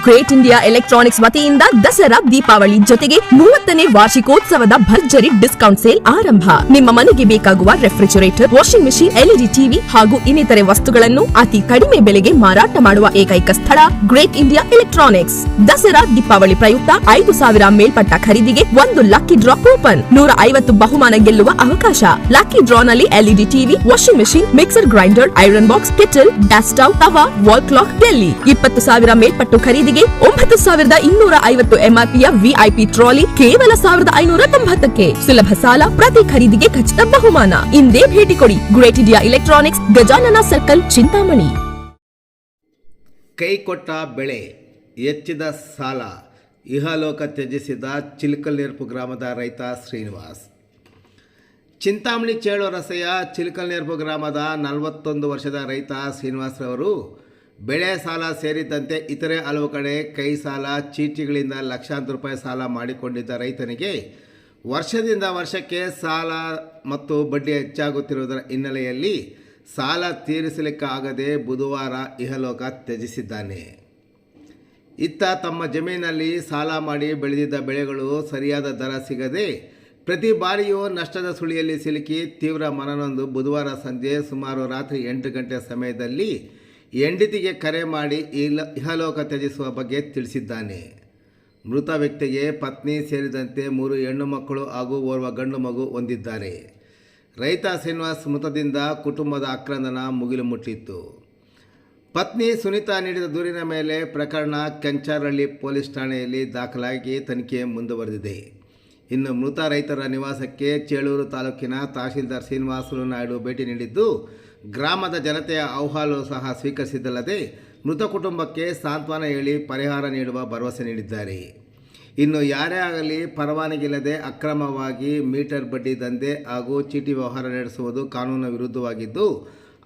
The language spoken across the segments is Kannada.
ಗ್ರೇಟ್ ಇಂಡಿಯಾ ಎಲೆಕ್ಟ್ರಾನಿಕ್ಸ್ ವತಿಯಿಂದ ದಸರಾ, ದೀಪಾವಳಿ ಜೊತೆಗೆ ಮೂವತ್ತನೇ ವಾರ್ಷಿಕೋತ್ಸವದ ಭರ್ಜರಿ ಡಿಸ್ಕೌಂಟ್ ಸೇಲ್ ಆರಂಭ. ನಿಮ್ಮ ಮನೆಗೆ ಬೇಕಾಗುವ refrigerator washing machine LED TV ಹಾಗೂ ಇನ್ನಿತರೆ ವಸ್ತುಗಳನ್ನು ಅತಿ ಕಡಿಮೆ ಬೆಲೆಗೆ ಮಾರಾಟ ಮಾಡುವ ಏಕೈಕ ಸ್ಥಳ great India electronics Dasara, Deepavali ಪ್ರಯುಕ್ತ ಐದು ಸಾವಿರ ಮೇಲ್ಪಟ್ಟ ಖರೀದಿಗೆ ಒಂದು ಲಕ್ಕಿ ಡ್ರಾ ಕೂಪನ್ ನೂರ ಐವತ್ತು ಬಹುಮಾನ ಗೆಲ್ಲುವ ಅವಕಾಶ. Lucky ಡ್ರಾನಲ್ಲಿ LED TV washing machine mixer grinder iron box kettle dust stove ತವಾ ವಾಲ್ ಕ್ಲಾಕ್ ಡೆಲ್ಲಿ ಇಪ್ಪತ್ತು ಸಾವಿರ ಮೇಲ್ಪಟ್ಟು ಖರೀದಿಗೆ ಒಂಬತ್ತು ಸಾವಿರದ ಇನ್ನೂರ ಐವತ್ತು ಎಂಆರ್ಪಿಯ ವಿಐಪಿ ಟ್ರಾಲಿ ಕೇವಲ ಸಾವಿರದ ಐನೂರ ತೊಂಬತ್ತಕ್ಕೆ. ಸುಲಭ ಸಾಲ ಪ್ರತಿ ಖರೀದಿಗೆ ಖಚಿತ ಬಹುಮಾನ. ಇಂದೇ ಭೇಟಿ ಕೊಡಿ. Great India electronics, Gajanana circle, Chintamani. ಕೈ ಕೊಟ್ಟ ಬೆಳೆ ಹೆಚ್ಚಿದ ಸಾಲ. ಇಹಲೋಕ ತ್ಯಜಿಸಿದ ಚಿಲ್ಕಲ್ನೇರ್ಪು ಗ್ರಾಮದ ರೈತ ಶ್ರೀನಿವಾಸ್. ಚಿಂತಾಮಣಿ ಚೇಳು ರಸೆಯ ಚಿಲ್ಕಲ್ನೇರ್ಪು ಗ್ರಾಮದ ನಲವತ್ತೊಂದು ವರ್ಷದ ರೈತ ಶ್ರೀನಿವಾಸ್ರವರು ಬೆಳೆ ಸಾಲ ಸೇರಿದಂತೆ ಇತರೆ ಹಲವು ಕಡೆ ಕೈ ಸಾಲ, ಚೀಟಿಗಳಿಂದ ಲಕ್ಷಾಂತರ ರೂಪಾಯಿ ಸಾಲ ಮಾಡಿಕೊಂಡಿದ್ದ ರೈತನಿಗೆ ವರ್ಷದಿಂದ ವರ್ಷಕ್ಕೆ ಸಾಲ ಮತ್ತು ಬಡ್ಡಿ ಹೆಚ್ಚಾಗುತ್ತಿರುವುದರ ಹಿನ್ನೆಲೆಯಲ್ಲಿ ಸಾಲ ತೀರಿಸಲಿಕ್ಕಾಗದೆ ಬುಧವಾರ ಇಹಲೋಕ ತ್ಯಜಿಸಿದ್ದಾನೆ. ಇತ್ತ ತಮ್ಮ ಜಮೀನಲ್ಲಿ ಸಾಲ ಮಾಡಿ ಬೆಳೆದಿದ್ದ ಬೆಳೆಗಳು ಸರಿಯಾದ ದರ ಸಿಗದೆ ಪ್ರತಿ ಬಾರಿಯೂ ನಷ್ಟದ ಸುಳಿಯಲ್ಲಿ ಸಿಲುಕಿ ತೀವ್ರ ಮನನೊಂದು ಬುಧವಾರ ಸಂಜೆ ಸುಮಾರು ರಾತ್ರಿ ಎಂಟು ಗಂಟೆ ಸಮಯದಲ್ಲಿ ಹೆಂಡತಿಗೆ ಕರೆ ಮಾಡಿ ಇಹಲೋಕ ತ್ಯಜಿಸುವ ಬಗ್ಗೆ ತಿಳಿಸಿದ್ದಾನೆ. ಮೃತ ವ್ಯಕ್ತಿಗೆ ಪತ್ನಿ ಸೇರಿದಂತೆ ಮೂರು ಹೆಣ್ಣು ಮಕ್ಕಳು ಹಾಗೂ ಓರ್ವ ಗಂಡು ಮಗು ಹೊಂದಿದ್ದಾರೆ. ರೈತ ಶ್ರೀನಿವಾಸ್ ಮೃತದಿಂದ ಕುಟುಂಬದ ಆಕ್ರಂದನ ಮುಗಿಲು ಮುಟ್ಟಿತ್ತು ಪತ್ನಿ ಸುನೀತಾ ನೀಡಿದ ದೂರಿನ ಮೇಲೆ ಪ್ರಕರಣ ಕೆಂಚಾರಹಳ್ಳಿ ಪೊಲೀಸ್ ಠಾಣೆಯಲ್ಲಿ ದಾಖಲಾಗಿ ತನಿಖೆ ಮುಂದುವರೆದಿದೆ. ಇನ್ನು ಮೃತ ರೈತರ ನಿವಾಸಕ್ಕೆ ಚೇಳೂರು ತಾಲೂಕಿನ ತಹಶೀಲ್ದಾರ್ ಶ್ರೀನಿವಾಸಲು ನಾಯ್ಡು ಭೇಟಿ ನೀಡಿದ್ದು ಗ್ರಾಮದ ಜನತೆಯ ಅಹವಾಲು ಸಹ ಸ್ವೀಕರಿಸಿದ್ದಲ್ಲದೆ ಮೃತ ಕುಟುಂಬಕ್ಕೆ ಸಾಂತ್ವನ ಹೇಳಿ ಪರಿಹಾರ ನೀಡುವ ಭರವಸೆ ನೀಡಿದ್ದಾರೆ. ಇನ್ನು ಯಾರೇ ಆಗಲಿ ಪರವಾನಗಿ ಇಲ್ಲದೆ ಅಕ್ರಮವಾಗಿ ಮೀಟರ್ ಬಡ್ಡಿ ದಂಧೆ ಹಾಗೂ ಚೀಟಿ ವ್ಯವಹಾರ ನಡೆಸುವುದು ಕಾನೂನು ವಿರುದ್ಧವಾಗಿದ್ದು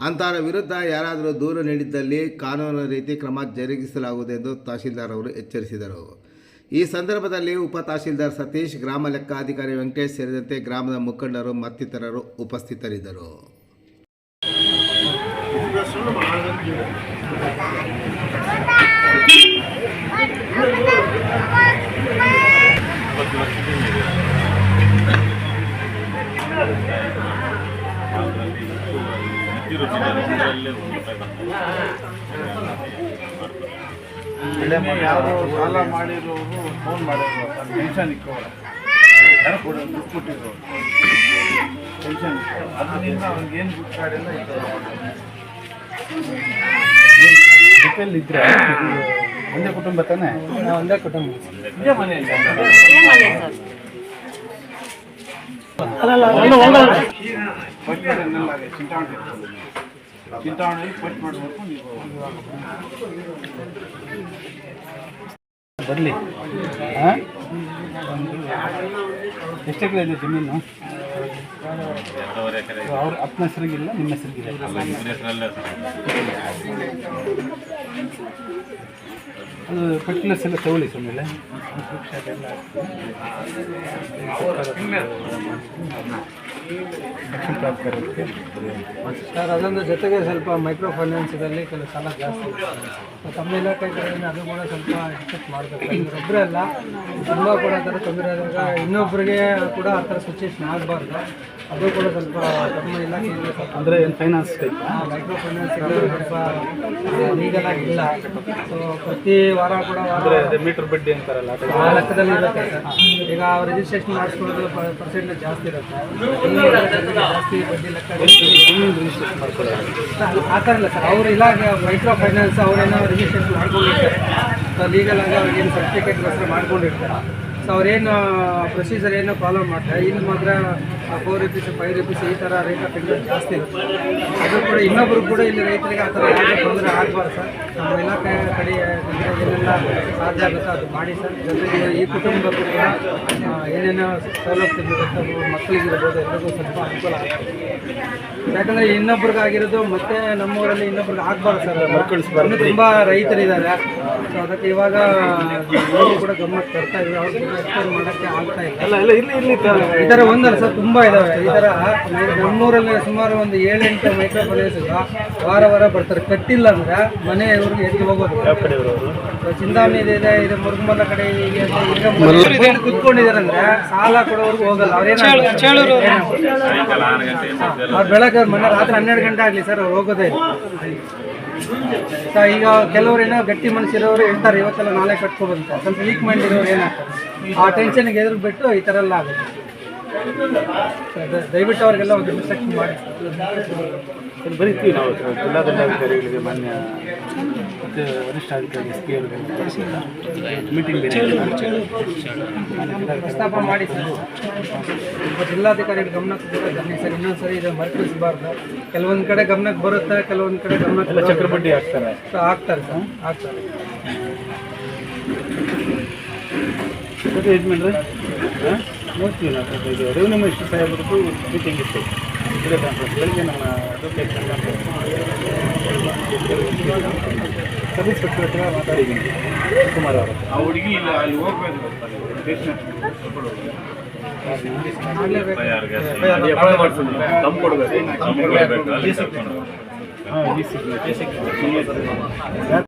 ಅಂಥವರ ವಿರುದ್ಧ ಯಾರಾದರೂ ದೂರು ನೀಡಿದ್ದಲ್ಲಿ ಕಾನೂನು ರೀತಿ ಕ್ರಮ ಜರುಗಿಸಲಾಗುವುದು ಎಂದು ತಹಶೀಲ್ದಾರ್ ಅವರು ಎಚ್ಚರಿಸಿದರು. ಈ ಸಂದರ್ಭದಲ್ಲಿ ಉಪ ತಹಶೀಲ್ದಾರ್ ಸತೀಶ್, ಗ್ರಾಮ ಲೆಕ್ಕಾಧಿಕಾರಿ ವೆಂಕಟೇಶ್ ಸೇರಿದಂತೆ ಗ್ರಾಮದ ಮುಖಂಡರು ಮತ್ತಿತರರು ಉಪಸ್ಥಿತರಿದ್ದರು. ಯಾರು ಸಾಲ ಮಾಡಿರೋರು ಫೋನ್ ಮಾಡಿದ್ರು ಸರ್ ಟೆನ್ಷನ್ ಇಕ್ಕವ್ರೆ ಯಾರು ಕೊಡ ದುಡ್ಡು ಕೊಟ್ಟಿದ್ರು ಟೆನ್ಷನ್ ಅದರಿಂದ ಅವ್ನಿಗೆ ಏನು ದುಡ್ಡು ಕಾಡಿಲ್ಲ ಜೊತೆಯಲ್ಲಿ ಇದ್ರೆ ಒಂದೇ ಕುಟುಂಬ ತಾನೇ? ಒಂದೇ ಕುಟುಂಬ. ಇದೇ ಮನೆಯಲ್ಲಿ ಚಿಂತಾಮಣಿ ಚಿಂತಾಮಣಿಯಲ್ಲಿ ಪೋಸ್ಟ್ ಮಾಡಬೇಕು ನೀವು ಬರಲಿ. ಎಷ್ಟು ಎಕರೆ ಇದೆ ಜಮೀನು? ಅವ್ರ ಅಪ್ಪನ ಹೆಸರಿಗಿಲ್ಲ ನಿಮ್ಮ ಹೆಸರಿಗಿದೆ ಅದು ಪರ್ಟಿಕ್ಯುಲರ್ಸ್ ಎಲ್ಲ ತಗೊಳ್ಳಿ ಸುಮ್ಮನೆ ಸರ್ ಅದೊಂದು ಜೊತೆಗೆ ಸ್ವಲ್ಪ ಮೈಕ್ರೋ ಫೈನಾನ್ಸದಲ್ಲಿ ಕೆಲವು ಸಾಲ ಜಾಸ್ತಿ ಇದೆ. ತಮ್ಮ ಇಲಾಖೆ ಕಡೆಯಿಂದ ಅದು ಕೂಡ ಸ್ವಲ್ಪ ಎಕ್ಸೆಪ್ಟ್ ಮಾಡಬೇಕು. ಒಬ್ಬರೇ ಅಲ್ಲ ತುಂಬ ಕೂಡ ಆ ಥರ ತೊಂದರೆ ಆದಾಗ ಇನ್ನೊಬ್ಬರಿಗೆ ಕೂಡ ಆ ಥರ ಸಿಚುವೇಶನ್ ಆಗಬಾರ್ದು. ಅದು ಕೂಡ ಸ್ವಲ್ಪ ತಮ್ಮ ಇಲಾಖೆಯಿಂದ ಸ್ವಲ್ಪ ಅಂದರೆ ಏನು ಫೈನಾನ್ಸ್ ಮೈಕ್ರೋ ಫೈನಾನ್ಸ್ ಸ್ವಲ್ಪ ಲೀಗಲ್ ಆಗಿಲ್ಲ ಸೊ ಪ್ರತಿ ವಾರ ಕೂಡ ಅಂದರೆ ಮೀಟರ್ ಬಡ್ಡಿ ಅಂತಾರಲ್ಲ ಆ ಆ ಲೆಕ್ಕದಲ್ಲಿ ಇರುತ್ತೆ ಸರ್. ಈಗ ರಿಜಿಸ್ಟ್ರೇಷನ್ ಮಾಡಿಸ್ಕೊಳ್ಳೋದು ಪರ್ಸೆಂಟೇಜ್ ಜಾಸ್ತಿ ಇರುತ್ತೆ. ಆ ಥರ ಇಲ್ಲ ಸರ್ ಅವ್ರ ಇಲಾಖೆ ಮೈಕ್ರೋ ಫೈನಾನ್ಸ್ ಅವರೇನೋ ರಿಜಿಸ್ಟ್ರೇಷನ್ ಮಾಡ್ಕೊಂಡಿರ್ತಾರೆ ಸೊ ಲೀಗಲ್ ಆಗಿ ಅವ್ರಿಗೇನು ಸರ್ಟಿಫಿಕೇಟ್ಗೋಸ್ಕರ ಮಾಡ್ಕೊಂಡಿರ್ತಾರೆ. ಸೊ ಅವ್ರೇನು ಪ್ರೊಸೀಜರ್ ಏನು ಫಾಲೋ ಮಾಡ್ತಾರೆ ಇಲ್ಲಿ. ಮಾತ್ರ ಫೋರ್ ರುಪೀಸ್ ಫೈವ್ ರುಪೀಸ್ ಈ ಥರ ರೇಟ್ ಆಫ್ ಇಂಟ್ರೆಸ್ಟ್ ಜಾಸ್ತಿ ಇರುತ್ತೆ ಅದು ಕೂಡ ಇನ್ನೊಬ್ಬರು ಕೂಡ ಇಲ್ಲಿ ರೈತರಿಗೆ ಆ ಥರ ಯಾವುದೇ ತೊಂದರೆ ಆಗಬಾರ್ದು ಸರ್ ನಮ್ಮ ಇಲಾಖೆ ಕಡೆ ಏನೆಲ್ಲ ಸಾಧ್ಯ ಆಗುತ್ತೆ ಅದು ಮಾಡಿ ಸರ್ ಜೊತೆಗೆ ಈ ಕುಟುಂಬಕ್ಕೂ ಕೂಡ ಏನೇನು ಸೌಲಭ್ಯ ಸಿಗುತ್ತೆ ಮಕ್ಕಳಿಗಿರ್ಬೋದು ಎಲ್ಲರಿಗೂ ಸ್ವಲ್ಪ ಅನುಕೂಲ ಆಗುತ್ತೆ ಯಾಕಂದರೆ ಇನ್ನೊಬ್ರಿಗಾಗಿರೋದು ಮತ್ತೆ ನಮ್ಮೂರಲ್ಲಿ ಇನ್ನೊಬ್ರಿಗೆ ಆಗಬಾರ್ದು ಸರ್ ಮಕ್ಕಳು ತುಂಬ ತುಂಬಾ ರೈತರಿದ್ದಾರೆ. ಸೊ ಅದಕ್ಕೆ ಇವಾಗ ಕೂಡ ಗಮ್ಮತ್ತು ತರ್ತಾ ಇದ್ದೀವಿ ಅವ್ರ ಮಾಡೋಕ್ಕೆ ಆಗ್ತಾ ಇಲ್ಲ. ಈ ಥರ ಒಂದಲ್ಲ ಸರ್ ತುಂಬ ಇದಾವೆ. ಈ ಥರ ನಮ್ಮೂರಲ್ಲಿ ಸುಮಾರು ಒಂದು ಏಳೆಂಟು ಮೈಕ್ರೋ ವಾರ ವಾರ ಬರ್ತಾರೆ. ಕಟ್ಟಿಲ್ಲ ಅಂದ್ರೆ ಮನೆಯವ್ರಿಗೆ ಎದ್ದು ಹೋಗೋದು. ಚಿಂತಾಮಣಿ ಇದೆ ಇದು ಮುರುಗಮಲ್ಲ ಕಡೆ ಹೀಗೆ ಅಂತ ಕುತ್ಕೊಂಡಿದ್ದಾರೆ ಅಂದ್ರೆ ಸಾಲ ಕೊಡೋರ್ಗು ಹೋಗಲ್ಲ ಅವ್ರೇನು ಅವ್ರು ಬೆಳಗ್ಗೆ ಮೊನ್ನೆ ಮನೆ ರಾತ್ರಿ ಹನ್ನೆರಡು ಗಂಟೆ ಆಗಲಿ ಸರ್ ಅವ್ರು ಹೋಗೋದೇ ಈಗ ಕೆಲವರು ಏನೋ ಗಟ್ಟಿ ಮನಸ್ಸಿರೋರು ಹೇಳ್ತಾರೆ ಇವತ್ತೆಲ್ಲ ನಾಳೆ ಕಟ್ಕೋಬಂತ. ಸ್ವಲ್ಪ ವೀಕ್ ಮೈಂಡ್ ಇರೋರು ಏನಾಗ್ತಾರೆ ಆ ಟೆನ್ಷನ್ಗೆ ಎದುರು ಬಿಟ್ಟು ಈ ಥರ ಎಲ್ಲ ಆಗುತ್ತೆ. ದಯವಿಟ್ಟು ಅವ್ರಿಗೆಲ್ಲ ಒಂದು ರಿಸ್ಟ್ರಿಕ್ಟ್ ಮಾಡಿ. ಬರೀತೀವಿ ನಾವು ಜಿಲ್ಲಾಧಿಕಾರಿಗಳಿಗೆ ಮಾನ್ಯ ಮತ್ತು ವರಿಷ್ಠ ಅಧಿಕಾರಿ ಎಸ್ ಪಿ ಮೀಟಿಂಗ್ ಪ್ರಸ್ತಾಪ ಮಾಡಿ ಸರ್. ಜಿಲ್ಲಾಧಿಕಾರಿಗಳ ಗಮನಕ್ಕೆ ಕೂಡ ತನ್ನಿ ಸರ್ ಇನ್ನೊಂದು ಸರಿ ಇದು ಮರ್ಪಿಸಬಾರ್ದು ಕೆಲವೊಂದು ಕಡೆ ಗಮನಕ್ಕೆ ಬರುತ್ತೆ ಕೆಲವೊಂದು ಕಡೆ ಗಮನಕ್ಕೆ. ಚಕ್ರಬಡ್ಡಿ ಹಾಕ್ತಾರೆ. ಸೊ ಆಗ್ತಾರೆ ಸರ್ ಆಗ್ತಾರೆ ಯಜಮಾನ್ರೆ? ಹಾಂ? ನೋಡ್ತೀವಿ ನಾವು ರೆವಿನ್ಯೂ ಮಿನಿಸ್ಟರ್ ಸಾಹೇಬ್ರದ್ದು ಮೀಟಿಂಗ್ ಇತ್ತು. ವಿಡಿಯೋ ಕಾನ್ಫರೆನ್ಸ್ ಬೆಳಗ್ಗೆ ನಮ್ಮ ಅಡ್ವೊಕೇಟ್ ಸರ್ವಿಸ್ ಸೆಕ್ರೆಟರಿ ಹತ್ರ ಮಾತಾಡಿದ್ದೀನಿ ಕುಮಾರ್ ಅವರು ಆ ಹುಡುಗಿ ಇಲ್ಲ ಅಲ್ಲಿ ಹೋಗ್ಬೇಕು ಹಾಂ